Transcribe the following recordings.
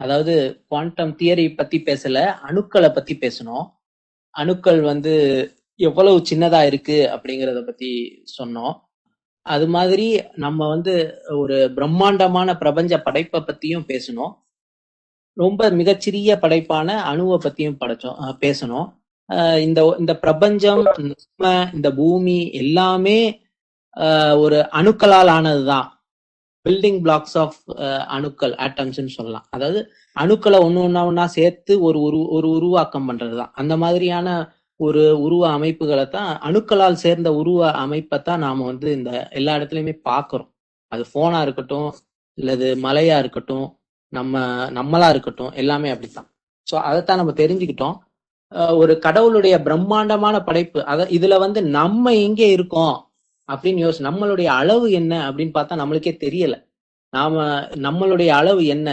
அதாவது quantum theory பத்தி பேசல அணுக்களை பத்தி பேசணும். அணுக்கள் வந்து எவ்வளவு சின்னதா இருக்கு அப்படிங்கிறத பத்தி சொன்னோம். அது மாதிரி நம்ம வந்து ஒரு பிரம்மாண்டமான பிரபஞ்ச படைப்பை பத்தியும் பேசணும். ரொம்ப மிகச்சிறிய படைப்பான அணுவை பத்தியும் படைச்சோம் பேசணும். இந்த இந்த பிரபஞ்சம் நம்ம இந்த பூமி எல்லாமே ஒரு அணுக்களால் ஆனதுதான். பில்டிங் பிளாக்ஸ் ஆஃப் அணுக்கள் ஆட்டம்ஸ்ன்னு சொல்லலாம். அதாவது அணுக்களை ஒன்று ஒன்றா ஒன்றா சேர்த்து ஒரு உரு ஒரு உருவாக்கம் பண்ணுறது தான் அந்த மாதிரியான ஒரு உருவ அமைப்புகளை தான் அணுக்களால் சேர்ந்த உருவ அமைப்பை தான் நாம் வந்து இந்த எல்லா இடத்துலையுமே பார்க்குறோம். அது ஃபோனாக இருக்கட்டும் இல்லது மலையாக இருக்கட்டும் நம்ம நம்மளா இருக்கட்டும் எல்லாமே அப்படித்தான். ஸோ அதைத்தான் நம்ம தெரிஞ்சுக்கிட்டோம். ஒரு கடவுளுடைய பிரம்மாண்டமான படைப்பு. அத இதுல வந்து நம்ம எங்கே இருக்கோம்? அப்படின்னு யோசி நம்மளுடைய அளவு என்ன அப்படின்னு பார்த்தா நம்மளுக்கே தெரியல. நாம நம்மளுடைய அளவு என்ன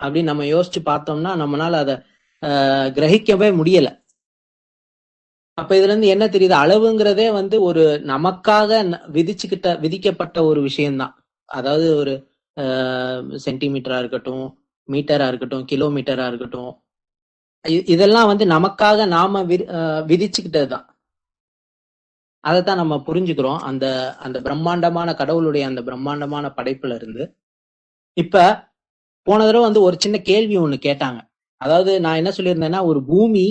அப்படின்னு நம்ம யோசிச்சு பார்த்தோம்னா நம்மளால அதை கிரகிக்கவே முடியல. அப்ப இதுல இருந்து என்ன தெரியுது? அளவுங்கிறதே வந்து ஒரு நமக்காக விதிச்சுக்கிட்ட விதிக்கப்பட்ட ஒரு விஷயம்தான். அதாவது ஒரு சென்டிமீட்டரா இருக்கட்டும் மீட்டரா இருக்கட்டும் கிலோமீட்டரா இருக்கட்டும். இதெல்லாம் வந்து நமக்காக நாம வி- தான் அதைத்தான் நம்ம புரிஞ்சுக்கிறோம். அந்த அந்த பிரம்மாண்டமான கடவுளுடைய அந்த பிரம்மாண்டமான படைப்புல இருந்து. இப்ப போன தடவை வந்து ஒரு சின்ன கேள்வி ஒண்ணு கேட்டாங்க. அதாவது நான் என்ன சொல்லியிருந்தேன்னா ஒரு பூமி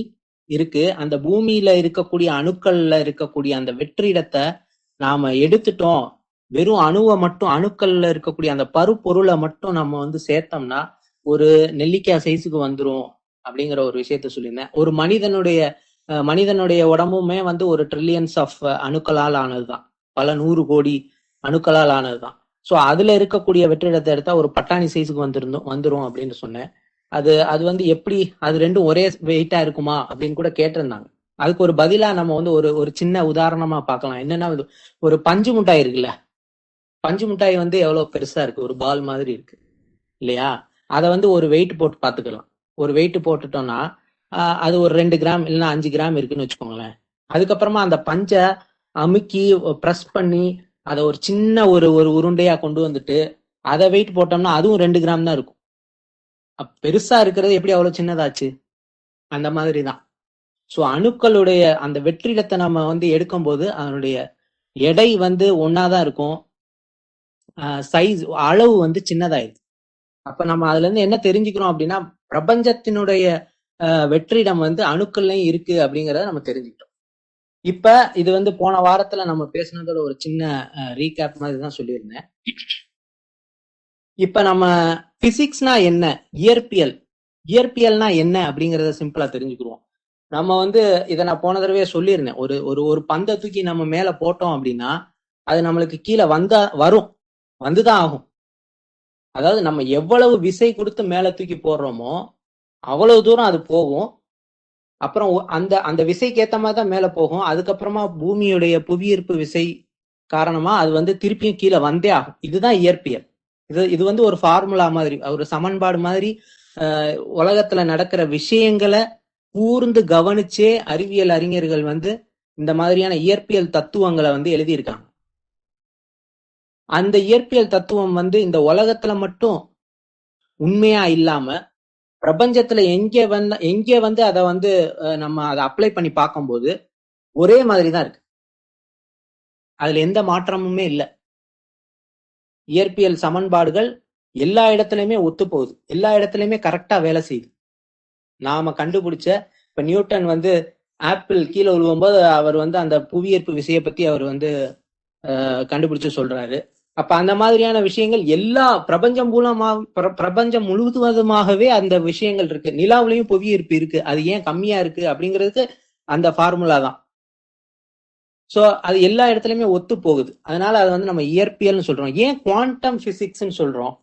இருக்கு. அந்த பூமியில இருக்கக்கூடிய அணுக்கள்ல இருக்கக்கூடிய அந்த வெற்றிடத்தை நாம எடுத்துட்டோம். வெறும் அணுவை மட்டும் அணுக்கள்ல இருக்கக்கூடிய அந்த பருப்பொருளை மட்டும் நம்ம வந்து சேர்த்தோம்னா ஒரு நெல்லிக்காய் சைஸுக்கு வந்துரும் அப்படிங்கிற ஒரு விஷயத்த சொல்லியிருந்தேன். ஒரு மனிதனுடைய மனிதனுடைய உடம்புமே வந்து ஒரு ட்ரில்லியன்ஸ் ஆஃப் அணுக்களால் ஆனதுதான். பல நூறு கோடி அணுக்களால் ஆனதுதான். ஸோ அதுல இருக்கக்கூடிய வெற்றிடத்தை எடுத்தா ஒரு பட்டாணி சைஸுக்கு வந்துருந்தோம் வந்துரும் அப்படின்னு சொன்னேன். அது அது வந்து எப்படி அது ரெண்டும் ஒரே வெயிட்டா இருக்குமா அப்படின்னு கூட கேட்டிருந்தாங்க. அதுக்கு ஒரு பதிலா நம்ம வந்து ஒரு ஒரு சின்ன உதாரணமா பார்க்கலாம். என்னன்னா ஒரு பஞ்சு மிட்டாய் இருக்குல்ல? பஞ்சு மிட்டாய் வந்து எவ்வளவு பெருசா இருக்கு? ஒரு பால் மாதிரி இருக்கு. இல்லையா? அதை வந்து ஒரு வெயிட் போட்டு பார்த்துக்கலாம். ஒரு வெயிட் போட்டுட்டோம்னா அது ஒரு ரெண்டு கிராம் இல்லைன்னா அஞ்சு கிராம் இருக்குன்னு வச்சுக்கோங்களேன். அதுக்கப்புறமா அந்த பஞ்சை அமுக்கி ப்ரெஸ் பண்ணி அதை ஒரு சின்ன ஒரு ஒரு உருண்டையா கொண்டு வந்துட்டு அதை வெயிட் போட்டோம்னா அதுவும் ரெண்டு கிராம் தான் இருக்கும். பெருசா இருக்கிறது எப்படி அவ்வளவு சின்னதாச்சு? அந்த மாதிரி தான். ஸோ அணுக்களுடைய அந்த வெற்றிடத்தை நம்ம வந்து எடுக்கும்போது அதனுடைய எடை வந்து ஒன்னாதான் இருக்கும். சைஸ் அளவு வந்து சின்னதாயிருது அப்ப நம்ம அதுல இருந்து என்ன தெரிஞ்சுக்கிறோம் அப்படின்னா பிரபஞ்சத்தினுடைய வெற்றிடம் வந்து அணுக்கள்லையும் இருக்கு அப்படிங்கிறத நம்ம தெரிஞ்சுக்கிட்டோம். இப்ப இது வந்து போன வாரத்துல நம்ம பேசுனதோட ஒரு சின்ன ரீகேப் மாதிரி தான் சொல்லியிருந்தேன். இப்ப நம்ம பிசிக்ஸ்னா என்ன? இயற்பியல். இயற்பியல்னா என்ன அப்படிங்கிறத சிம்பிளா தெரிஞ்சுக்கிறோம் நம்ம வந்து இதை நான் போன தடவையே சொல்லியிருந்தேன். ஒரு ஒரு ஒரு பந்தை தூக்கி நம்ம மேல போட்டோம் அப்படின்னா அது நம்மளுக்கு கீழே வந்தா வரும். வந்துதான் ஆகும். அதாவது நம்ம எவ்வளவு விசை கொடுத்து மேல தூக்கி போடுறோமோ அவ்வளவு தூரம் அது போகும். அப்புறம் அந்த அந்த விசைக்கு ஏத்த மாதிரி தான் மேல போகும். அதுக்கப்புறமா பூமியுடைய புவியீர்ப்பு விசை காரணமா அது வந்து திருப்பியும் கீழே வந்தே ஆகும். இதுதான் இயற்பியல். இது இது வந்து ஒரு ஃபார்முலா மாதிரி ஒரு சமன்பாடு மாதிரி உலகத்துல நடக்கிற விஷயங்களை கூர்ந்து கவனிச்சே அறிவியல் அறிஞர்கள் வந்து இந்த மாதிரியான இயற்பியல் தத்துவங்களை வந்து எழுதியிருக்காங்க. அந்த இயற்பியல் தத்துவம் வந்து இந்த உலகத்துல மட்டும் உண்மையா இல்லாம பிரபஞ்சத்துல எங்கே வந்து எங்கே வந்து அதை வந்து நம்ம அதை அப்ளை பண்ணி பார்க்கும்போது ஒரே மாதிரி தான் இருக்கு. அதுல எந்த மாற்றமுமே இல்லை. இயற்பியல் சமன்பாடுகள் எல்லா இடத்துலயுமே ஒத்து போகுது. எல்லா இடத்துலயுமே கரெக்டா வேலை செய்யுது. நாம கண்டுபிடிச்ச இப்ப நியூட்டன் வந்து ஆப்பிள் கீழே விழுவும்போது அவர் வந்து அந்த புவியீர்ப்பு விசையை பத்தி அவர் வந்து கண்டுபிடிச்சு சொல்றாரு. அப்ப அந்த மாதிரியான விஷயங்கள் எல்லா பிரபஞ்சம் மூலமா பிர- பிரபஞ்சம் முழுவதுமாகவே அந்த விஷயங்கள் இருக்கு. நிலாவிலையும் புவியீர்ப்பு இருக்கு. அது ஏன் கம்மியா இருக்கு அப்படிங்கிறதுக்கு அந்த ஃபார்முலா தான். சோ அது எல்லா இடத்துலயுமே ஒத்து போகுது. அதனால அது வந்து நம்ம இயற்பியல்னு சொல்றோம். ஏன் குவாண்டம் பிசிக்ஸ்ன்னு சொல்றோம்?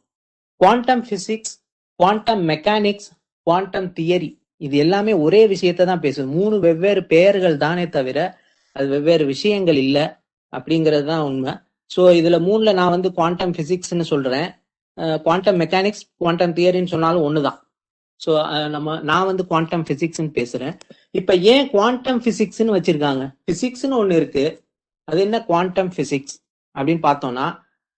Quantum physics quantum mechanics quantum theory இது எல்லாமே ஒரே விஷயத்தை தான் பேசுது. மூணு வெவ்வேறு பெயர்கள் தானே தவிர அது வெவ்வேறு விஷயங்கள் இல்லை அப்படிங்கிறது தான் உண்மை. ஸோ இதுல மூணுல நான் வந்து குவாண்டம் பிசிக்ஸ்னு சொல்றேன். குவாண்டம் மெக்கானிக்ஸ் குவாண்டம் தியரின்னு சொன்னாலும் ஒண்ணுதான். ஸோ நம்ம நான் வந்து குவாண்டம் பிசிக்ஸ்னு பேசுறேன். இப்ப ஏன் குவாண்டம் பிசிக்ஸ்னு வச்சிருக்காங்க? பிசிக்ஸ்னு ஒண்ணு இருக்கு. அது என்ன குவாண்டம் பிசிக்ஸ் அப்படின்னு பார்த்தோம்னா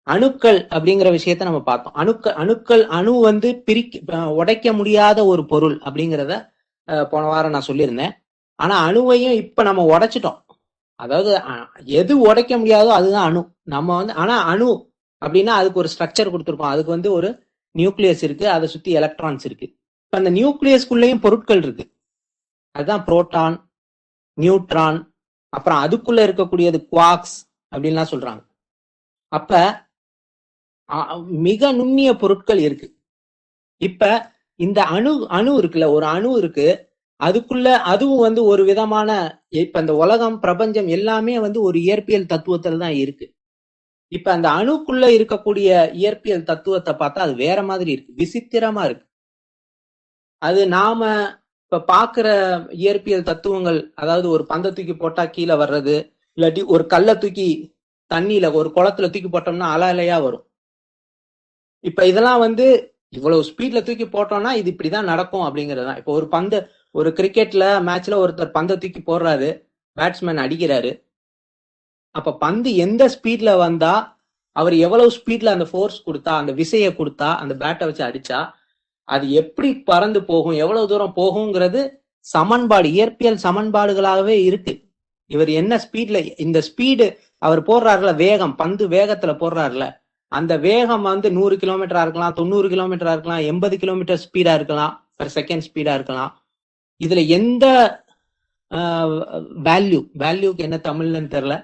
அணுக்கள் அப்படிங்கிற விஷயத்த நம்ம பார்த்தோம். அணுக்கள் அணுக்கள் அணு வந்து பிரிக்க உடைக்க முடியாத ஒரு பொருள் அப்படிங்கிறத போன வாரம் நான் சொல்லியிருந்தேன். ஆனா அணுவையும் இப்ப நம்ம உடைச்சிட்டோம். அதாவது எது உடைக்க முடியாதோ அதுதான் அணு. நம்ம வந்து ஆனா அணு அப்படின்னா அதுக்கு ஒரு ஸ்ட்ரக்சர் கொடுத்துருக்கோம் அதுக்கு வந்து ஒரு நியூக்ளியஸ் இருக்கு அதை சுத்தி எலக்ட்ரான்ஸ் இருக்கு. இப்ப அந்த நியூக்ளியஸ்குள்ளேயும் பொருட்கள் இருக்கு. அதுதான் புரோட்டான் நியூட்ரான் அப்புறம் அதுக்குள்ள இருக்கக்கூடியது குவாக்ஸ் அப்படின்லாம் சொல்றாங்க. அப்ப மிக நுண்ணிய பொருட்கள் இருக்கு. இப்ப இந்த அணு அணு இருக்குல்ல ஒரு அணு இருக்கு அதுக்குள்ள அதுவும் வந்து ஒரு விதமான இப்ப இந்த உலகம் பிரபஞ்சம் எல்லாமே வந்து ஒரு இயற்பியல் தத்துவத்துல தான் இருக்கு. இப்ப அந்த அணுக்குள்ள இருக்கக்கூடிய இயற்பியல் தத்துவத்தை பார்த்தா அது வேற மாதிரி இருக்கு விசித்திரமா இருக்கு. அது நாம இப்ப பாக்குற இயற்பியல் தத்துவங்கள் அதாவது ஒரு பந்தை தூக்கி போட்டா கீழே வர்றது இல்லாட்டி ஒரு கல்லை தூக்கி தண்ணியில ஒரு குளத்துல தூக்கி போட்டோம்னா அலை அலையா வரும். இப்ப இதெல்லாம் வந்து இவ்வளவு ஸ்பீட்ல தூக்கி போட்டோம்னா இது இப்படிதான் நடக்கும் அப்படிங்கிறது தான். இப்போ ஒரு பந்த ஒரு கிரிக்கெட்ல மேட்ச்ல ஒருத்தர் பந்தை தூக்கி போடுறாரு. பேட்ஸ்மேன் அடிக்கிறாரு. அப்ப பந்து எந்த ஸ்பீட்ல வந்தா அவர் எவ்வளவு ஸ்பீட்ல அந்த ஃபோர்ஸ் கொடுத்தா அந்த விசையை கொடுத்தா அந்த பேட்டை வச்சு அடிச்சா அது எப்படி பறந்து போகும் எவ்வளவு தூரம் போகுங்கிறது சமன்பாடு இயற்பியல் சமன்பாடுகளாகவே இருக்கு. இவர் என்ன ஸ்பீட்ல இந்த ஸ்பீடு அவர் போடுறாருல வேகம் பந்து வேகத்துல போடுறாருல அந்த வேகம் வந்து நூறு கிலோமீட்டரா இருக்கலாம் தொண்ணூறு கிலோமீட்டரா இருக்கலாம் எண்பது கிலோமீட்டர் ஸ்பீடா இருக்கலாம் per செகண்ட் ஸ்பீடா இருக்கலாம். இதுல எந்த வேல்யூ வேல்யூக்கு என்ன தமிழ்னு தெரில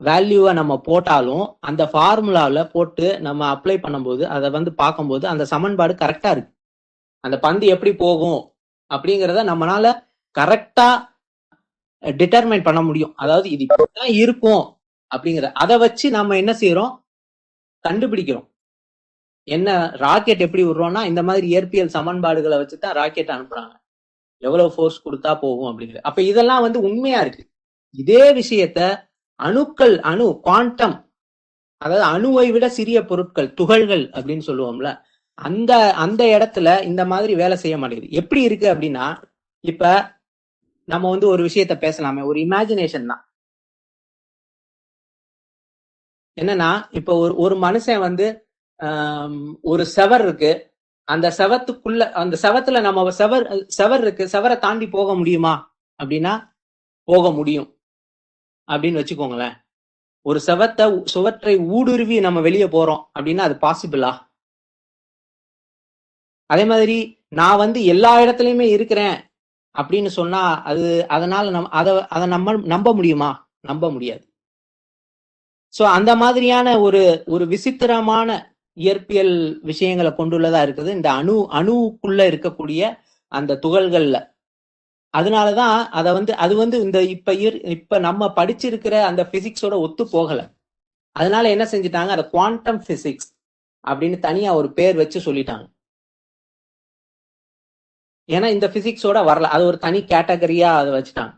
வேல்யூவை நம்ம போட்டாலும் அந்த ஃபார்முலாவில் போட்டு நம்ம அப்ளை பண்ணும்போது அதை வந்து பார்க்கும்போது அந்த சமன்பாடு கரெக்டாக இருக்கு. அந்த பந்து எப்படி போகும் அப்படிங்கிறத நம்மளால கரெக்டாக டிட்டர்மைன் பண்ண முடியும். அதாவது இது இப்படிதான் இருக்கும் அப்படிங்கிற அதை வச்சு நம்ம என்ன செய்யறோம்? கண்டுபிடிக்கிறோம். என்ன ராக்கெட் எப்படி விடுறோம்னா இந்த மாதிரி இயற்பியல் சமன்பாடுகளை வச்சு தான் ராக்கெட் அனுப்புறாங்க. எவ்வளவு ஃபோர்ஸ் கொடுத்தா போகும் அப்படிங்கிறது அப்ப இதெல்லாம் வந்து உண்மையா இருக்கு. இதே விஷயத்த அணுக்கள் அணு குவாண்டம் அதாவது அணுவை விட சிறிய பொருட்கள் துகள்கள் அப்படின்னு சொல்லுவோம்ல அந்த அந்த இடத்துல இந்த மாதிரி வேலை செய்ய மாட்டேங்குது. எப்படி இருக்கு அப்படின்னா இப்ப நம்ம வந்து ஒரு விஷயத்த பேசலாமே. ஒரு இமேஜினேஷன் தான். என்னன்னா இப்ப ஒரு ஒரு மனுஷன் வந்து ஒரு செவர் இருக்கு. அந்த செவத்துக்குள்ள அந்த செவத்துல நம்ம செவர் செவர் இருக்கு செவரை தாண்டி போக முடியுமா? அப்படின்னா போக முடியும். அப்படின்னு வச்சுக்கோங்களேன். ஒரு செவத்தை சுவற்றை ஊடுருவி நம்ம வெளியே போறோம் அப்படின்னா அது பாசிபிளா அதே மாதிரி நான் வந்து எல்லா இடத்துலயுமே இருக்கிறேன் அப்படின்னு சொன்னா அது அதனால நம் அதை அதை நம்ம நம்ப முடியுமா? நம்ப முடியாது. ஸோ அந்த மாதிரியான ஒரு ஒரு விசித்திரமான இயற்பியல் விஷயங்களை கொண்டுள்ளதா இருக்குது. இந்த அணு அணுவுக்குள்ள இருக்கக்கூடிய அந்த துகள்கள்ல. அதனாலதான் அதை வந்து அது வந்து இந்த இப்ப இப்ப நம்ம படிச்சிருக்கிற அந்த பிசிக்ஸோட ஒத்து போகல. அதனால என்ன செஞ்சுட்டாங்க? அதை குவாண்டம் பிசிக்ஸ் அப்படின்னு தனியா ஒரு பேர் வச்சு சொல்லிட்டாங்க. ஏன்னா இந்த பிசிக்ஸோட வரல. அது ஒரு தனி கேட்டகரியா அதை வச்சுட்டாங்க.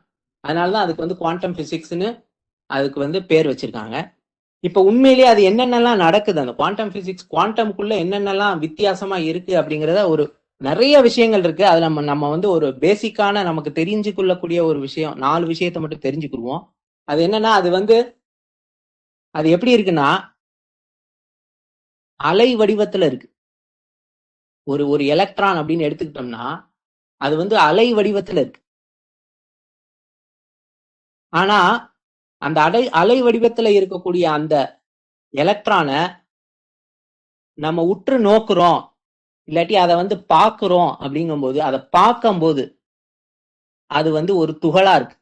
அதனாலதான் அதுக்கு வந்து குவாண்டம் பிசிக்ஸ்னு அதுக்கு வந்து பேர் வச்சிருக்காங்க. இப்ப உண்மையிலேயே அது என்னென்னலாம் நடக்குது? அந்த குவாண்டம் பிசிக்ஸ் குவாண்டம்குள்ள என்னென்னலாம் வித்தியாசமா இருக்கு அப்படிங்கிறத ஒரு நிறைய விஷயங்கள் இருக்கு. அதுல நம்ம நம்ம வந்து ஒரு பேசிக்கான நமக்கு தெரிஞ்சு கொள்ளக்கூடிய ஒரு விஷயம். நாலு விஷயத்த மட்டும் தெரிஞ்சுக்கிடுவோம். அது என்னன்னா அது வந்து அது எப்படி இருக்குன்னா அலை வடிவத்துல இருக்கு. ஒரு ஒரு எலக்ட்ரான் அப்படின்னு எடுத்துக்கிட்டோம்னா அது வந்து அலை வடிவத்துல இருக்கு. ஆனா அந்த அலை அலை வடிவத்துல இருக்கக்கூடிய அந்த எலக்ட்ரானை நம்ம உற்று நோக்குறோம். இல்லாட்டி அதை வந்து பார்க்குறோம் அப்படிங்கும்போது அதை பார்க்கும்போது அது வந்து ஒரு துகளா இருக்கு.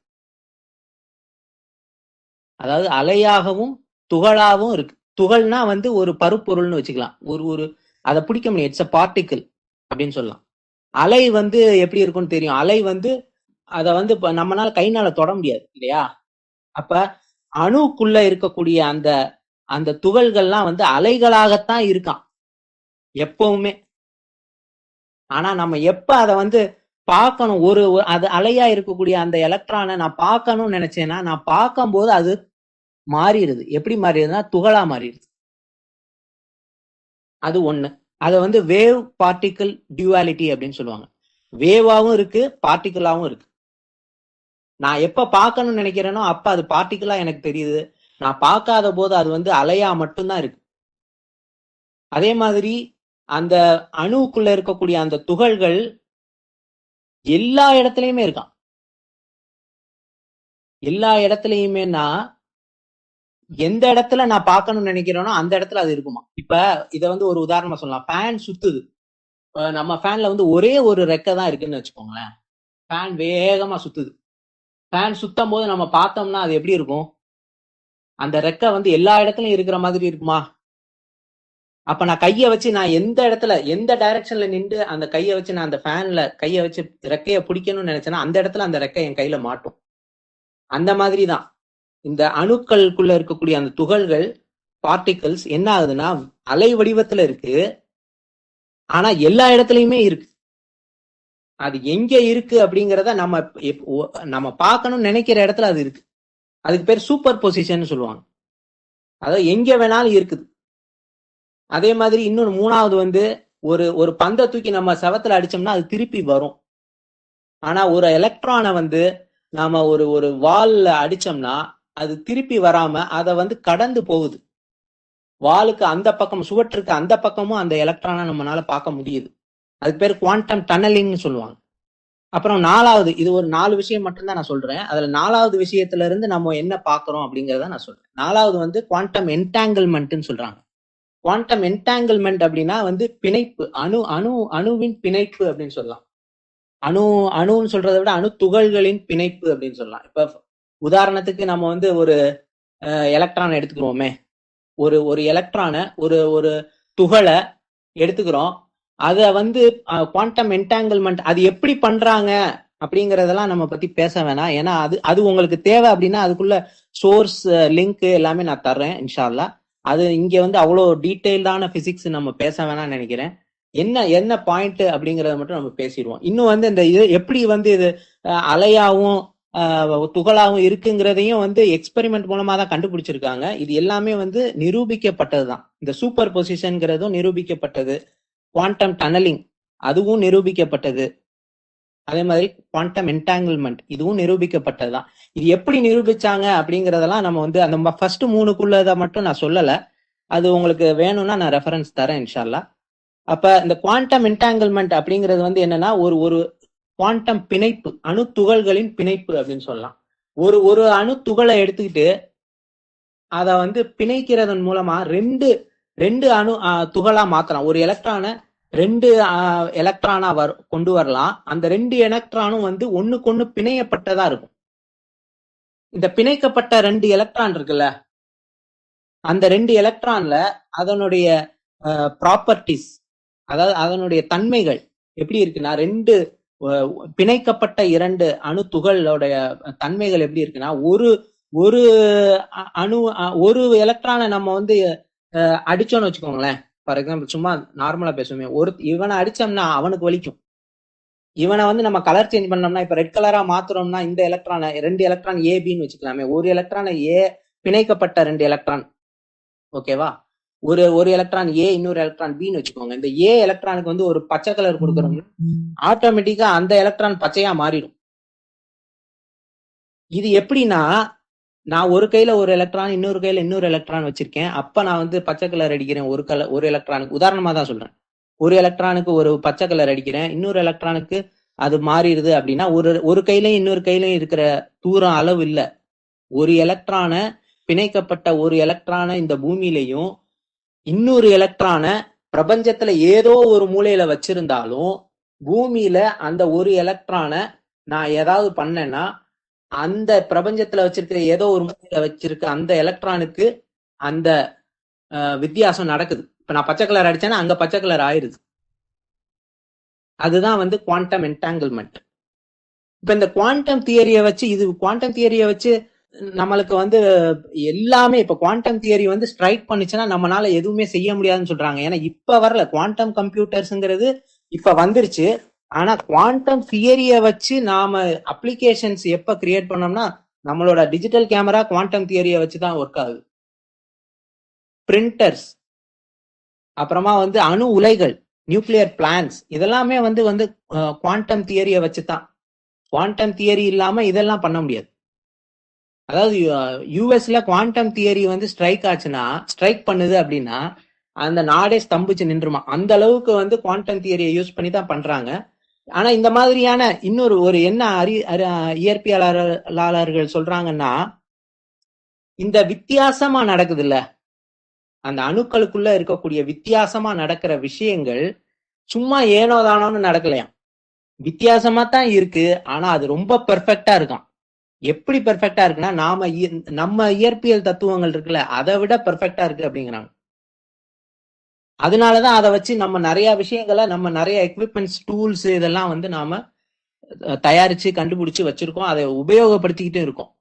அதாவது அலையாகவும் துகளாகவும் இருக்கு. துகள்னா வந்து ஒரு பருப்பொருள்னு வச்சுக்கலாம். ஒரு ஒரு அதை பிடிக்க முடியும் இட்ஸ் அ பார்ட்டிக்கிள் அப்படின்னு சொல்லலாம். அலை வந்து எப்படி இருக்கும்னு தெரியும். அலை வந்து அதை வந்து நம்மளால கைனால தொட முடியாது இல்லையா? அப்ப அணுக்குள்ள இருக்கக்கூடிய அந்த அந்த துகள்கள்லாம் வந்து அலைகளாகத்தான் இருக்கான் எப்பவுமே. ஆனா நம்ம எப்ப அதை வந்து பார்க்கணும்? ஒரு அது அலையா இருக்கக்கூடிய அந்த எலக்ட்ரானை நான் பார்க்கணும்னு நினைச்சேன்னா நான் பார்க்கும்போது அது மாறிடுது. எப்படி மாறிடுதுன்னா துகளா மாறிடுது. அது ஒண்ணு. அதை வந்து வேவ் பார்ட்டிக்கிள் டியூவாலிட்டி அப்படின்னு சொல்லுவாங்க. வேவாவும் இருக்கு பார்ட்டிக்கிளாவும் இருக்கு. நான் எப்ப பார்க்கணும்னு நினைக்கிறேனோ அப்ப அது பார்ட்டிக்கலா எனக்கு தெரியுது. நான் பார்க்காத போது அது வந்து அலையா மட்டும்தான் இருக்கு. அதே மாதிரி அந்த அணுவுக்குள்ள இருக்கக்கூடிய அந்த துகள்கள் எல்லா இடத்துலயுமே இருக்கான். எல்லா இடத்துலயுமேனா எந்த இடத்துல நான் பார்க்கணும்னு நினைக்கிறேனோ அந்த இடத்துல அது இருக்குமா? இப்ப இத வந்து ஒரு உதாரணமா சொல்லலாம். ஃபேன் சுத்துது. நம்ம ஃபேன்ல வந்து ஒரே ஒரு ரெக்கை தான் இருக்குன்னு வச்சுக்கோங்களேன். ஃபேன் வேகமா சுத்துது. ஃபேன் சுத்தம் போது நம்ம பார்த்தோம்னா அது எப்படி இருக்கும்? அந்த ரெக்கை வந்து எல்லா இடத்துலயும் இருக்கிற மாதிரி இருக்குமா? அப்ப நான் கைய வச்சு நான் எந்த இடத்துல எந்த டைரக்ஷன்ல நின்று அந்த கைய வச்சு நான் அந்த ஃபேன்ல கைய வச்சு ரெக்கைய பிடிக்கணும்னு நினைச்சேன்னா அந்த இடத்துல அந்த ரெக்கை என் கையில மாட்டும். அந்த மாதிரி தான். இந்த அணுக்களுக்குள்ள இருக்கக்கூடிய அந்த துகள்கள் பார்ட்டிகல்ஸ் என்ன ஆகுதுன்னா அலை வடிவத்துல இருக்கு. ஆனா எல்லா இடத்துலயுமே இருக்கு. அது எங்க இருக்கு அப்படிங்கிறத நம்ம எப்- ஒ- நம்ம பார்க்கணும்னு நினைக்கிற இடத்துல அது இருக்கு. அதுக்கு பேர் சூப்பர் பொசிஷன் சொல்லுவாங்க. அதாவது எங்க வேணாலும் இருக்குது. அதே மாதிரி இன்னொன்று மூணாவது வந்து ஒரு ஒரு பந்தை தூக்கி நம்ம செவத்துல அடிச்சோம்னா அது திருப்பி வரும். ஆனா ஒரு எலக்ட்ரானை வந்து நாம ஒரு ஒரு வால்ல அடிச்சோம்னா அது திருப்பி வராம அதை வந்து கடந்து போகுது. வாலுக்கு அந்த பக்கம் சுவற்றுக்கு அந்த பக்கமும் அந்த எலக்ட்ரானை நம்மளால பார்க்க முடியுது. அதுக்கு பேர் குவாண்டம் டனலிங்னு சொல்லுவாங்க. அப்புறம் நாலாவது இது ஒரு நாலு விஷயம் மட்டும்தான் நான் சொல்றேன். அதுல நாலாவது விஷயத்துல இருந்து நம்ம என்ன பார்க்குறோம் அப்படிங்கிறத நான் சொல்றேன். நாலாவது வந்து குவாண்டம் என்டாங்கிள்மெண்ட்னு சொல்றாங்க. குவாண்டம் என்டாங்கிள்மெண்ட் அப்படின்னா வந்து பிணைப்பு அணு அணு அணுவின் பிணைப்பு அப்படின்னு சொல்லலாம். அணு அணுன்னு சொல்றதை விட அணு துகள்களின் பிணைப்பு அப்படின்னு சொல்லலாம். இப்ப உதாரணத்துக்கு நம்ம வந்து ஒரு எலக்ட்ரான் எடுத்துக்கிறோமே. ஒரு ஒரு எலக்ட்ரானை ஒரு ஒரு துகளை எடுத்துக்கிறோம். அதை வந்து குவாண்டம் என்டாங்கிள்மெண்ட் அது எப்படி பண்றாங்க அப்படிங்கறதெல்லாம் நம்ம பத்தி பேச வேணாம். ஏன்னா அது அது உங்களுக்கு தேவை அப்படின்னா அதுக்குள்ள சோர்ஸ் லிங்க் எல்லாமே நான் தர்றேன் இன்ஷா அது இங்க வந்து அவ்வளோ டீட்டெயில்டான பிசிக்ஸ் நம்ம பேச வேணாம்னு நினைக்கிறேன். என்ன என்ன பாயிண்ட் அப்படிங்கறத மட்டும் நம்ம பேசிடுவோம். இன்னும் வந்து இந்த இது எப்படி வந்து இது அலையாகவும் அலையாவும் இருக்குங்கிறதையும் வந்து எக்ஸ்பெரிமெண்ட் மூலமா தான் கண்டுபிடிச்சிருக்காங்க. இது எல்லாமே வந்து நிரூபிக்கப்பட்டது தான் இந்த சூப்பர் பொசிஷன்ங்கிறதும் நிரூபிக்கப்பட்டது. குவாண்டம் டனலிங் அதுவும் நிரூபிக்கப்பட்டது. அதே மாதிரி குவாண்டம் என்டாங்கிள்மெண்ட் இதுவும் நிரூபிக்கப்பட்டது தான் இது எப்படி நிரூபிச்சாங்க அப்படிங்கிறதெல்லாம் நம்ம வந்து அந்த ஃபர்ஸ்ட் மூணுக்குள்ளதை மட்டும் நான் சொல்லலை. அது உங்களுக்கு வேணும்னா நான் ரெஃபரன்ஸ் தரேன் இன்ஷால்லா அப்ப இந்த குவாண்டம் என்டாங்கிள்மெண்ட் அப்படிங்கிறது வந்து என்னன்னா ஒரு ஒரு குவாண்டம் பிணைப்பு அணு துகள்களின் பிணைப்பு அப்படின்னு சொல்லலாம். ஒரு ஒரு அணு துகளை எடுத்துக்கிட்டு அதை வந்து பிணைக்கிறதன் மூலமா ரெண்டு ரெண்டு அணு துகளா மாத்தலாம். ஒரு எலக்ட்ரானை ரெண்டு எலக்ட்ரானா வர கொண்டு வரலாம். அந்த ரெண்டு எலக்ட்ரானும் வந்து ஒண்ணுக்கொண்ணு பிணையப்பட்டதா இருக்கும். இந்த பிணைக்கப்பட்ட ரெண்டு எலக்ட்ரான் இருக்குல்ல அந்த ரெண்டு எலக்ட்ரான்ல அதனுடைய ப்ராப்பர்ட்டிஸ் அதாவது அதனுடைய தன்மைகள் எப்படி இருக்குன்னா ரெண்டு பிணைக்கப்பட்ட இரண்டு அணு துகளோடைய தன்மைகள் எப்படி இருக்குன்னா ஒரு ஒரு அ- அணு ஒரு எலக்ட்ரானை நம்ம வந்து அடிச்சோன்னு வச்சுக்கோங்களேன். ஃபார் எக்ஸாம்பிள் சும்மா நார்மலா பேசுவோமே. ஒரு இவனை அடிச்சோம்னா அவனுக்கு வலிக்கும். இவனை வந்து நம்ம கலர் சேஞ்ச் பண்ணோம்னா இப்ப ரெட் கலரா மாத்துறோம்னா இந்த எலக்ட்ரானை ரெண்டு எலக்ட்ரான் ஏ பின்னு வச்சுக்கலாமே. ஒரு எலக்ட்ரானை ஏ பிணைக்கப்பட்ட ரெண்டு எலக்ட்ரான் ஓகேவா ஒரு ஒரு எலக்ட்ரான் ஏ இன்னொரு எலக்ட்ரான் பின்னு வச்சுக்கோங்க. இந்த ஏ எலக்ட்ரானுக்கு வந்து ஒரு பச்சை கலர் கொடுக்குறோம்னா ஆட்டோமேட்டிக்கா அந்த எலக்ட்ரான் பச்சையா மாறிடும். இது எப்படின்னா நான் ஒரு கையில ஒரு எலக்ட்ரான் இன்னொரு கையில இன்னொரு எலக்ட்ரான் வச்சிருக்கேன். அப்ப நான் வந்து பச்சை கலர் அடிக்கிறேன். ஒரு கலர் ஒரு எலக்ட்ரானுக்கு உதாரணமா தான் சொல்றேன். ஒரு எலக்ட்ரானுக்கு ஒரு பச்சை கலர் அடிக்கிறேன். இன்னொரு எலக்ட்ரானுக்கு அது மாறிடுது அப்படின்னா ஒரு ஒரு கையிலையும் இன்னொரு கையிலையும் இருக்கிற தூரம் அளவு இல்லை. ஒரு எலக்ட்ரானை பிணைக்கப்பட்ட ஒரு எலக்ட்ரானை இந்த பூமியிலையும் இன்னொரு எலக்ட்ரானை பிரபஞ்சத்துல ஏதோ ஒரு மூலையில வச்சிருந்தாலும் பூமியில அந்த ஒரு எலக்ட்ரானை நான் ஏதாவது பண்ணேன்னா அந்த பிரபஞ்சத்துல வச்சிருக்கிற ஏதோ ஒரு மூலையில வச்சிருக்க அந்த எலக்ட்ரானுக்கு அந்த வித்தியாசம் நடக்குது. இப்ப நான் பச்சை கலர் அடிச்சேன்னா அங்க பச்சை கலர் ஆயிருது. அதுதான் வந்து குவாண்டம் என்டாங்கிள்மெண்ட் இப்ப இந்த குவாண்டம் தியரியை வச்சு இது குவாண்டம் தியரியை வச்சு நம்மளுக்கு வந்து எல்லாமே இப்ப குவாண்டம் தியரி வந்து ஸ்ட்ரைக் பண்ணுச்சுன்னா நம்மளால எதுவுமே செய்ய முடியாதுன்னு சொல்றாங்க. ஏன்னா இப்ப வரல. குவாண்டம் கம்ப்யூட்டர்ஸ்ங்கிறது இப்ப வந்துருச்சு. ஆனா குவாண்டம் தியரிய வச்சு நாம அப்ளிகேஷன்ஸ் எப்ப கிரியேட் பண்ணோம்னா நம்மளோட டிஜிட்டல் கேமரா குவாண்டம் தியரியை வச்சு தான் ஒர்க் ஆகுது. பிரிண்டர்ஸ் அப்புறமா வந்து அணு உலைகள் நியூக்ளியர் பிளான்ஸ் இதெல்லாமே வந்து வந்து குவாண்டம் தியரியை வச்சு தான். குவாண்டம் தியரி இல்லாம இதெல்லாம் பண்ண முடியாது. அதாவது யூஎஸ்ல குவாண்டம் தியரி வந்து ஸ்ட்ரைக் ஆச்சுன்னா ஸ்ட்ரைக் பண்ணுது அப்படின்னா அந்த நாடே ஸ்தம்பிச்சு நின்றுமா. அந்த அளவுக்கு வந்து குவாண்டம் தியரியை யூஸ் பண்ணி தான் பண்றாங்க. ஆனா இந்த மாதிரியான இன்னொரு ஒரு என்ன அறி அறி- இயற்பியலாளர்கள் சொல்றாங்கன்னா இந்த வித்தியாசமா நடக்குது இல்ல அந்த அணுக்களுக்குள்ள இருக்கக்கூடிய வித்தியாசமா நடக்கிற விஷயங்கள் சும்மா ஏனோ தானோன்னு நடக்கலையாம் வித்தியாசமா தான் இருக்கு ஆனா அது ரொம்ப பெர்ஃபெக்டா இருக்கும் எப்படி பெர்ஃபெக்டா இருக்குன்னா நாம நம்ம இயற்பியல் தத்துவங்கள் இருக்குல்ல அதை விட பெர்ஃபெக்டா இருக்கு அப்படிங்கிறாங்க. அதனாலதான் அதை வச்சு நம்ம நிறைய விஷயங்களை நம்ம நிறைய எக்யூப்மெண்ட்ஸ் டூல்ஸ் இதெல்லாம் வந்து நாம தயாரிச்சு கண்டுபிடிச்சு வச்சிருக்கோம். அதை உபயோகப்படுத்திக்கிட்டும் இருக்கோம்.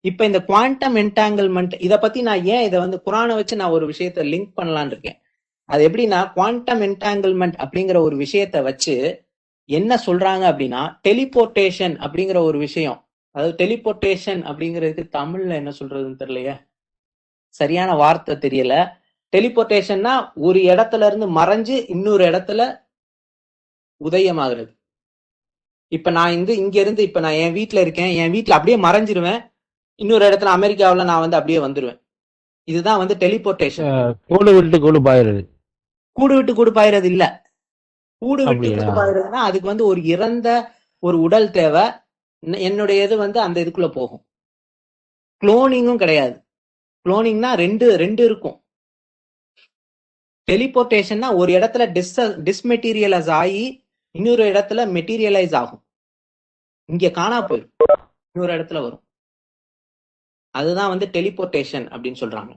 இப்ப இந்த குவாண்டம் என்டாங்கிள்மெண்ட் இதை பத்தி நான் ஏன் இதை வந்து குரானை வச்சு நான் ஒரு விஷயத்த லிங்க் பண்ணலான் இருக்கேன். அது எப்படின்னா குவாண்டம் என்டாங்கிள்மெண்ட் அப்படிங்கிற ஒரு விஷயத்த வச்சு என்ன சொல்றாங்க அப்படின்னா டெலிபோர்டேஷன் அப்படிங்கிற ஒரு விஷயம். அதாவது டெலிபோர்டேஷன் அப்படிங்கிறதுக்கு தமிழ்ல என்ன சொல்றதுன்னு தெரியலையே? சரியான வார்த்தை தெரியல. டெலிபோர்டேஷன்னா ஒரு இடத்துல இருந்து மறைஞ்சு இன்னொரு இடத்துல உதயமாகிறது. இப்ப நான் வந்து இங்க இருந்து இப்ப நான் என் வீட்ல இருக்கேன் என் வீட்ல அப்படியே மறைஞ்சிருவேன். இன்னொரு இடத்துல அமெரிக்காவுல நான் வந்து அப்படியே வந்துருவேன். இதுதான் வந்து டெலிபோர்டேஷன். கூடு விட்டு கூடு பாயிருது கூடு விட்டு கூடு பாயிறது இல்ல. கூடு விட்டு? கூடு பாயிறதுன்னா அதுக்கு வந்து ஒரு இறந்த ஒரு உடல் தேவை. என்னுடைய இது வந்து அந்த இதுக்குள்ள போகும். குளோனிங்கும் கிடையாது. குளோனிங்னா ரெண்டு ரெண்டு இருக்கும். டெலிபோர்டேஷன்னா ஒரு இடத்துல டிஸ் டிஸ்மெட்டீரியலைஸ் ஆகி இன்னொரு இடத்துல மெட்டீரியலைஸ் ஆகும். இங்க காணா போயிடும் இன்னொரு இடத்துல வரும். அதுதான் வந்து டெலிபோர்டேஷன் அப்படின்னு சொல்றாங்க.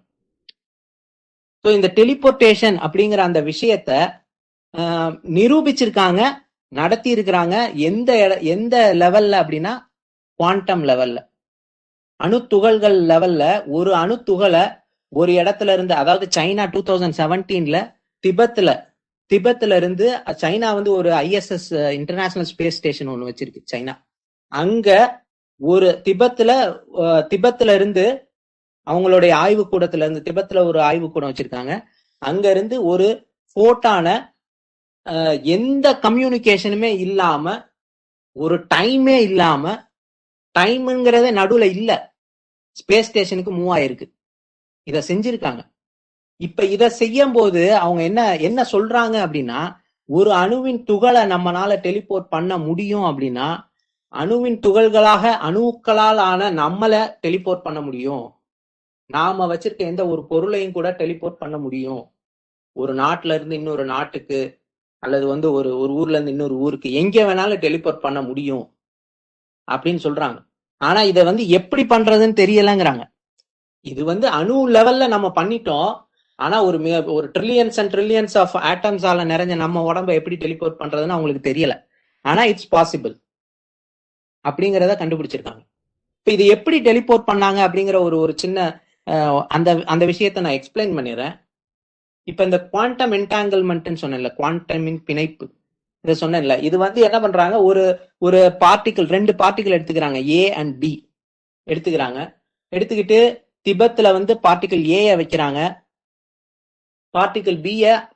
ஸோ இந்த டெலிபோர்டேஷன் அப்படிங்கிற அந்த விஷயத்த ஆஹ், நிரூபிச்சிருக்காங்க நடத்தி இருக்கிறாங்க எந்த இட- எந்த லெவல்ல அப்படின்னா குவாண்டம் லெவல்ல அணுத்துகள்கள் லெவல்ல ஒரு அணுத்துகளை ஒரு இடத்துல இருந்து அதாவது சைனா டூ தௌசண்ட் செவன்டீன்ல திபத்துல திபத்துல இருந்து சைனா வந்து ஒரு ஐஎஸ்எஸ் இன்டர்நேஷனல் ஸ்பேஸ் ஸ்டேஷன் ஒன்று வச்சிருக்கு சைனா. அங்க ஒரு திபத்துல திபத்துல இருந்து அவங்களுடைய ஆய்வு கூடத்துல இருந்து திபத்துல ஒரு ஆய்வு கூடம் வச்சிருக்காங்க. அங்க இருந்து ஒரு போட்டான எந்த கம்யூனிகேஷனுமே இல்லாம ஒரு டைமே இல்லாம டைம்ங்கிறதே நடுவுல இல்ல. ஸ்பேஸ் ஸ்டேஷனுக்கு மூவ் ஆயிருக்கு. இத செஞ்சிருக்காங்க. இப்ப இத செய்யும் போது அவங்க என்ன என்ன சொல்றாங்க அப்படின்னா ஒரு அணுவின் துகளை நம்மளால டெலிபோர்ட் பண்ண முடியும் அப்படின்னா அணுவின் துகள்களாக அணுக்களால் ஆன நம்மளை டெலிபோர்ட் பண்ண முடியும். நாம வச்சிருக்க எந்த ஒரு பொருளையும் கூட டெலிபோர்ட் பண்ண முடியும். ஒரு நாட்டுல இருந்து இன்னொரு நாட்டுக்கு அல்லது வந்து ஒரு ஒரு ஊர்ல இருந்து இன்னொரு ஊருக்கு எங்க வேணாலும் டெலிபோர்ட் பண்ண முடியும். அப்படின்னு சொல்றாங்க. ஆனா இதை வந்து எப்படி பண்றதுன்னு தெரியலங்கிறாங்க. இது வந்து அணு லெவல்ல நம்ம பண்ணிட்டோம். ஆனா ஒரு மிக ஒரு ட்ரில்லியன்ஸ் அண்ட் ட்ரில்லியன்ஸ் ஆஃப் ஆட்டம்ஸால நிறைஞ்ச நம்ம உடம்ப எப்படி டெலிபோர்ட் பண்றதுன்னு அவங்களுக்கு தெரியல. ஆனா இட்ஸ் பாசிபிள் அப்படிங்கிறத கண்டுபிடிச்சிருக்காங்க. இப்ப இது எப்படி டெலிபோர்ட் பண்ணாங்க அப்படிங்கிற ஒரு ஒரு சின்ன அந்த அந்த விஷயத்த நான் எக்ஸ்பிளைன் பண்ணிடுறேன். இப்ப இந்த குவாண்டம் என்டாங்கிள்மெண்ட்னு சொன்னேன்ல குவாண்டமின் பிணைப்பு. இதை சொன்னேன்ல இது வந்து என்ன பண்றாங்க? ஒரு ஒரு பார்ட்டிக்கிள் ரெண்டு பார்ட்டிக்கிள் எடுத்துக்கிறாங்க ஏ அண்ட் பி எடுத்துக்கிறாங்க. எடுத்துக்கிட்டு திபெத்ல வந்து பார்ட்டிகிள் ஏஐ வைக்கிறாங்க. பார்ட்டிகிள் பிய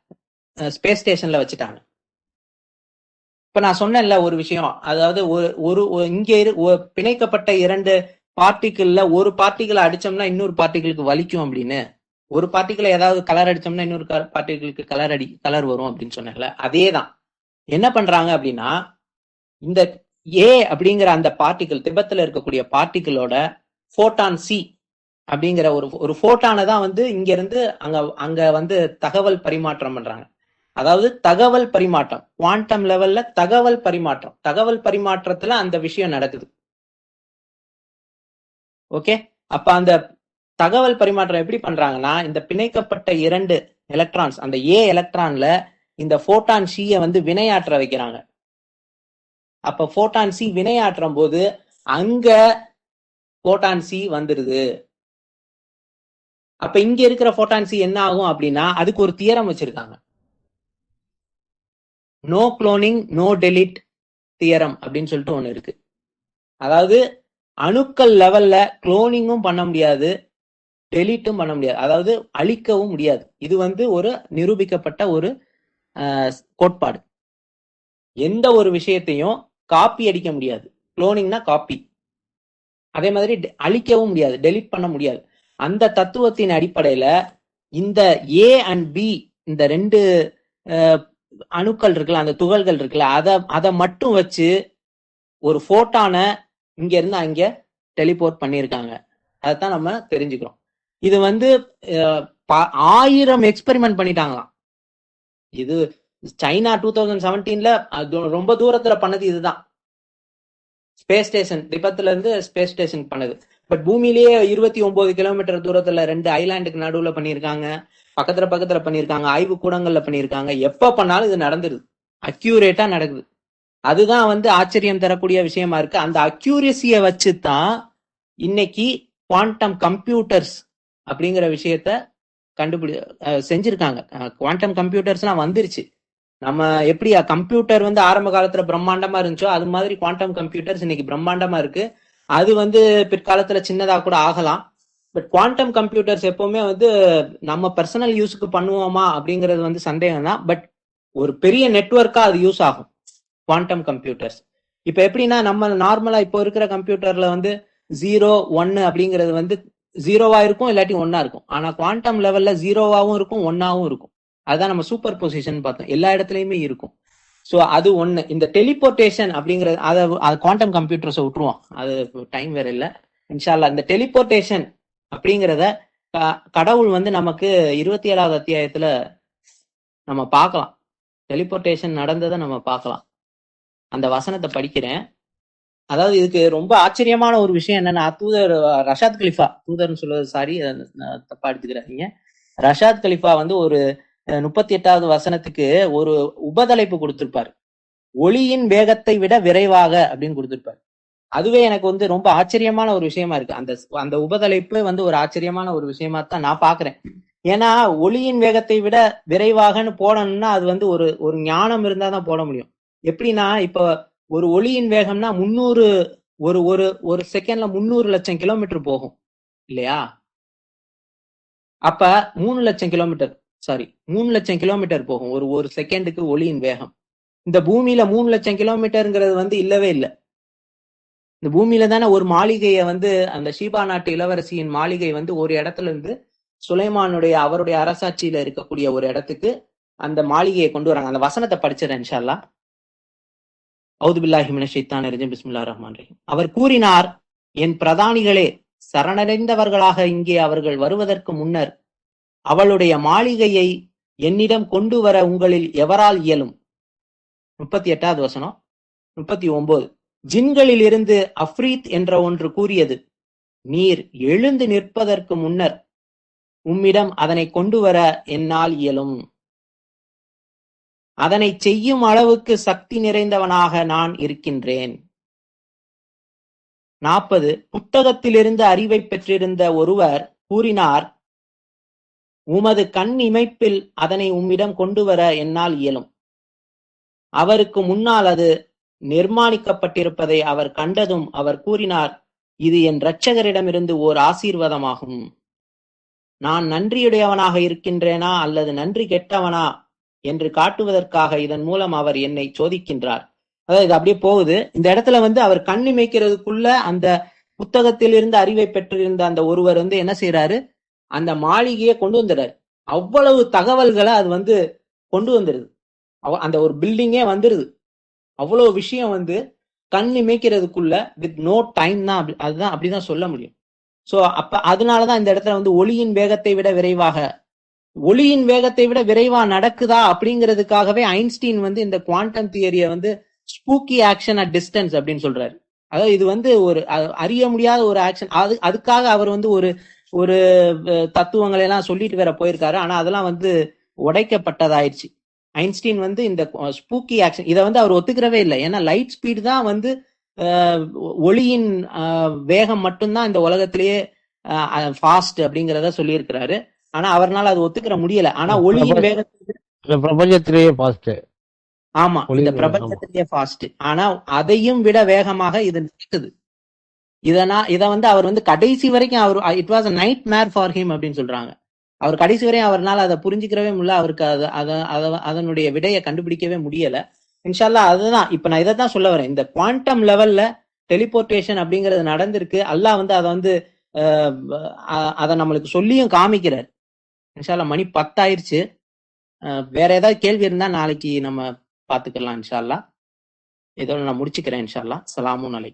ஸ்பேஸ் ஸ்டேஷன்ல வச்சுட்டாங்க. இப்ப நான் சொன்னேன்ல ஒரு விஷயம். அதாவது ஒரு ஒரு இங்கே இரு- பிணைக்கப்பட்ட இரண்டு பார்ட்டிக்கிள்ல ஒரு பார்ட்டிகிள் அடிச்சோம்னா இன்னொரு பார்ட்டிகளுக்கு வலிக்கும் அப்படின்னு. ஒரு பார்ட்டிகிள ஏதாவது கலர் அடிச்சோம்னா இன்னொரு பார்ட்டிகளுக்கு கலர் அடி கலர் வரும் அப்படின்னு சொன்னேன்ல. அதே தான் என்ன பண்றாங்க அப்படின்னா இந்த ஏ அப்படிங்கிற அந்த பார்ட்டிக்கிள் திபெத்தில் இருக்கக்கூடிய பார்ட்டிக்கிளோட ஃபோட்டான் சி அப்படிங்கிற ஒரு ஒரு போட்டானை தான் வந்து இங்க இருந்து அங்க அங்க வந்து தகவல் பரிமாற்றம் பண்றாங்க. அதாவது தகவல் பரிமாற்றம் குவாண்டம் லெவல்ல தகவல் பரிமாற்றம். தகவல் பரிமாற்றத்துல அந்த விஷயம் நடக்குது. ஓகே? அப்ப அந்த தகவல் பரிமாற்றம் எப்படி பண்றாங்கன்னா இந்த பிணைக்கப்பட்ட இரண்டு எலக்ட்ரான்ஸ் அந்த ஏ எலக்ட்ரான்ல இந்த ஃபோட்டான் சியை வந்து வினையாற்ற வைக்கிறாங்க. அப்ப ஃபோட்டான் சி வினையாற்றும் போது அங்க ஃபோட்டான் சி வந்துருது. அப்ப இங்க இருக்கிற போட்டான்சி என்ன ஆகும் அப்படின்னா அதுக்கு ஒரு தியரம் வச்சிருக்காங்க. No cloning no delete theorem அப்படின்னு சொல்லிட்டு ஒண்ணு இருக்கு. அதாவது அணுக்கள் லெவல்ல குளோனிங்கும் பண்ண முடியாது டெலிட்டும் பண்ண முடியாது. அதாவது அழிக்கவும் முடியாது. இது வந்து ஒரு நிரூபிக்கப்பட்ட ஒரு கோட்பாடு. எந்த ஒரு விஷயத்தையும் காப்பி அடிக்க முடியாது. குளோனிங்னா காப்பி அதே மாதிரி அழிக்கவும் முடியாது டெலிட் பண்ண முடியாது. அந்த தத்துவத்தின் அடிப்படையில இந்த ஏ அண்ட் பி இந்த ரெண்டு அணுக்கள் இருக்குல்ல அந்த துகள்கள் இருக்குல்ல அதை அதை மட்டும் வச்சு ஒரு போட்டானை இங்க இருந்து அங்க டெலிபோர்ட் பண்ணியிருக்காங்க. அதைத்தான் நம்ம தெரிஞ்சுக்கிறோம். இது வந்து ஆயிரம் எக்ஸ்பெரிமெண்ட் பண்ணிட்டாங்களாம். இது சைனா டூ தௌசண்ட் செவன்டீன்ல ரொம்ப தூரத்துல பண்ணது இதுதான். ஸ்பேஸ் ஸ்டேஷன் திபத்துல இருந்து ஸ்பேஸ் ஸ்டேஷன் பண்ணது. பட் பூமியிலேயே இருபத்தி ஒன்பது கிலோமீட்டர் தூரத்துல ரெண்டு ஐலாண்டுக்கு நடுவுல பண்ணியிருக்காங்க. பக்கத்துல பக்கத்துல பண்ணியிருக்காங்க. ஆய்வு கூடங்கள்ல பண்ணியிருக்காங்க. எப்ப பண்ணாலும் இது நடந்துருது. அக்யூரேட்டா நடக்குது. அதுதான் வந்து ஆச்சரியம் தரக்கூடிய விஷயமா இருக்கு. அந்த அக்யூரசியை வச்சு தான் இன்னைக்கு குவாண்டம் கம்ப்யூட்டர்ஸ் அப்படிங்கிற விஷயத்த கண்டுபிடி செஞ்சிருக்காங்க. குவாண்டம் கம்ப்யூட்டர்ஸ்லாம் வந்துருச்சு. நம்ம எப்படி கம்ப்யூட்டர் வந்து ஆரம்ப காலத்துல பிரம்மாண்டமா இருந்துச்சோ அது மாதிரி குவாண்டம் கம்ப்யூட்டர்ஸ் இன்னைக்கு பிரம்மாண்டமா இருக்கு. அது வந்து பிற்காலத்துல சின்னதா கூட ஆகலாம். பட் குவாண்டம் கம்ப்யூட்டர்ஸ் எப்பவுமே வந்து நம்ம பர்சனல் யூஸுக்கு பண்ணுவோமா அப்படிங்கிறது வந்து சந்தேகம் தான் பட் ஒரு பெரிய நெட்ஒர்க்கா அது யூஸ் ஆகும். குவாண்டம் கம்ப்யூட்டர்ஸ் இப்ப எப்படின்னா நம்ம நார்மலா இப்போ இருக்கிற கம்ப்யூட்டர்ல வந்து ஜீரோ ஒன்னு அப்படிங்கிறது வந்து ஜீரோவா இருக்கும் இல்லாட்டி ஒன்னா இருக்கும். ஆனா குவாண்டம் லெவல்ல ஜீரோவாவும் இருக்கும் ஒன்னாவும் இருக்கும். அதுதான் நம்ம சூப்பர் பொசிஷன் பார்த்தோம். எல்லா இடத்துலயுமே இருக்கும். ஸோ அது ஒண்ணு. இந்த டெலிபோர்டேஷன் அப்படிங்கிறது அதை அது குவாண்டம் கம்ப்யூட்டர்ஸை விட்டுருவோம் அது டைம் வேற இல்லை. இன்ஷால்லா இந்த டெலிபோர்டேஷன் அப்படிங்கிறத க- கடவுள் வந்து நமக்கு இருபத்தி ஏழாவது அத்தியாயத்துல நம்ம பார்க்கலாம். டெலிபோர்டேஷன் நடந்ததை நம்ம பார்க்கலாம். அந்த வசனத்தை படிக்கிறேன். அதாவது இதுக்கு ரொம்ப ஆச்சரியமான ஒரு விஷயம் என்னன்னா தூதர் ரஷாத் கலிஃபா தூதர்னு சொல்றது சாரி தப்பா எடுத்துக்கிறாங்க ரஷாத் கலிஃபா வந்து ஒரு முப்பத்தி எட்டாவது வசனத்துக்கு ஒரு உபதலைப்பு கொடுத்திருப்பார். ஒளியின் வேகத்தை விட விரைவாக அப்படின்னு கொடுத்திருப்பார். அதுவே எனக்கு வந்து ரொம்ப ஆச்சரியமான ஒரு விஷயமா இருக்கு. அந்த அந்த உபதலைப்பு வந்து ஒரு ஆச்சரியமான ஒரு விஷயமா தான் நான் பாக்குறேன். ஏன்னா ஒளியின் வேகத்தை விட விரைவாகன்னு போடணும்னா அது வந்து ஒரு ஒரு ஞானம் இருந்தா தான் போட முடியும். எப்படின்னா இப்ப ஒரு ஒளியின் வேகம்னா முந்நூறு ஒரு ஒரு ஒரு செகண்ட்ல முந்நூறு லட்சம் கிலோமீட்டர் போகும். இல்லையா? அப்ப மூணு லட்சம் கிலோமீட்டர். சாரி மூணு லட்சம் கிலோமீட்டர் போகும். ஒரு ஒரு செகண்டுக்கு ஒளியின் வேகம். இந்த பூமியில மூணு லட்சம் கிலோமீட்டருங்கிறது வந்து இல்லவே இல்லை. இந்த பூமியில தானே ஒரு மாளிகையை வந்து அந்த ஷீபா நாட்டு இளவரசியின் மாளிகை வந்து ஒரு இடத்துல இருந்து சுலைமானுடைய அவருடைய அரசாட்சியில இருக்கக்கூடிய ஒரு இடத்துக்கு அந்த மாளிகையை கொண்டு வராங்க. அந்த வசனத்தை படிச்சிடறேன் இன்ஷால்லா அவுது ஷைத்தான் பிஸ்மில்லா ரஹ்மான் ரஹீம். அவர் கூறினார் என் பிரதானிகளே சரணடைந்தவர்களாக இங்கே அவர்கள் வருவதற்கு முன்னர் அவளுடைய மாளிகையை என்னிடம் கொண்டு வர உங்களில் எவரால் இயலும்? முப்பத்தி எட்டாவது வசனம் முப்பத்தி ஒன்பது ஜின்களில் இருந்து அஃப்ரீத் என்ற ஒன்று கூறியது நீர் எழுந்து நிற்பதற்கு முன்னர் உம்மிடம் அதனை கொண்டு வர என்னால் இயலும். அதனை செய்யும் அளவுக்கு சக்தி நிறைந்தவனாக நான் இருக்கின்றேன். நாற்பது. புத்தகத்திலிருந்து அறிவை பெற்றிருந்த ஒருவர் கூறினார் உமது கண் இமைப்பில் அதனை உம்மிடம் கொண்டு வர என்னால் இயலும். அவருக்கு முன்னால் அது நிர்மாணிக்கப்பட்டிருப்பதை அவர் கண்டதும் அவர் கூறினார் இது என் இரட்சகரிடமிருந்து ஓர் ஆசீர்வாதமாகும். நான் நன்றியுடையவனாக இருக்கின்றேனா அல்லது நன்றி கெட்டவனா என்று காட்டுவதற்காக இதன் மூலம் அவர் என்னை சோதிக்கின்றார். அதாவது இது அப்படியே போகுது. இந்த இடத்துல வந்து அவர் கண் இமைக்கிறதுக்குள்ள அந்த புத்தகத்திலிருந்து அறிவை பெற்றிருந்த அந்த ஒருவர் வந்து என்ன செய்யறாரு அந்த மாளிகையை கொண்டு வந்துடுறாரு. அவ்வளவு தகவல்களை அது வந்து கொண்டு வந்துடுது. அவ- அந்த ஒரு பில்டிங்கே வந்துடுது. அவ்வளவு விஷயம் வந்து கண் இமைக்கிறதுக்குள்ள வித் நோ டைம் தான் அப்படி- அதுதான் அப்படிதான் சொல்ல முடியும். ஸோ அப்ப அதனாலதான் இந்த இடத்துல வந்து ஒளியின் வேகத்தை விட விரைவாக ஒளியின் வேகத்தை விட விரைவா நடக்குதா அப்படிங்கிறதுக்காகவே ஐன்ஸ்டீன் வந்து இந்த குவாண்டம் தியரியை வந்து ஸ்பூக்கி ஆக்ஷன் அட் டிஸ்டன்ஸ் அப்படின்னு சொல்றாரு. அதாவது இது வந்து ஒரு அறிய முடியாத ஒரு ஆக்ஷன் அது அதுக்காக அவர் வந்து ஒரு ஒரு தத்துவங்களை எல்லாம் சொல்லிட்டு வேற போயிருக்காரு. ஆனா அதெல்லாம் வந்து உடைக்கப்பட்டதாயிருச்சு ஐன்ஸ்டீன் வந்து இந்த ஸ்பூக்கி ஆக்ஷன் இதை வந்து அவர் ஒத்துக்கிறவே இல்லை. ஏன்னா லைட் ஸ்பீடு தான் வந்து ஒளியின் வேகம் மட்டும்தான் இந்த உலகத்திலேயே ஃபாஸ்ட் அப்படிங்கிறத சொல்லியிருக்கிறாரு. ஆனா அவர்னால அது ஒத்துக்கிற முடியல. ஆனா ஒளியின் வேகத்தை விட- இந்த பிரபஞ்சத்திலேயே பாஸ்ட் ஆமா இந்த பிரபஞ்சத்திலேயே ஃபாஸ்ட் ஆனா அதையும் விட வேகமாக இது நடக்குது. இதனா இதை வந்து அவர் வந்து கடைசி வரைக்கும் அவர் it was a nightmare for him அப்படின்னு சொல்றாங்க. அவர் கடைசி வரையும் அவரால் அதை புரிஞ்சுக்கிறவே முடியல அவருக்கு அது அதை அதனுடைய விடையை கண்டுபிடிக்கவே முடியல. இன்ஷால்லா அதுதான் இப்ப நான் இதை தான் சொல்ல வரேன். இந்த குவாண்டம் லெவல்ல டெலிபோர்டேஷன் அப்படிங்கிறது நடந்திருக்கு. அல்லாஹ் வந்து அதை வந்து அதை நம்மளுக்கு சொல்லியும் காமிக்கிறார். இன்ஷால்லா மணி பத்தாயிருச்சு. வேற ஏதாவது கேள்வி இருந்தா நாளைக்கு நம்ம பாத்துக்கலாம் இன்ஷால்லா. இதோட நான் முடிச்சுக்கிறேன் இன்ஷால்லா. சலாமும் நாளைக்கு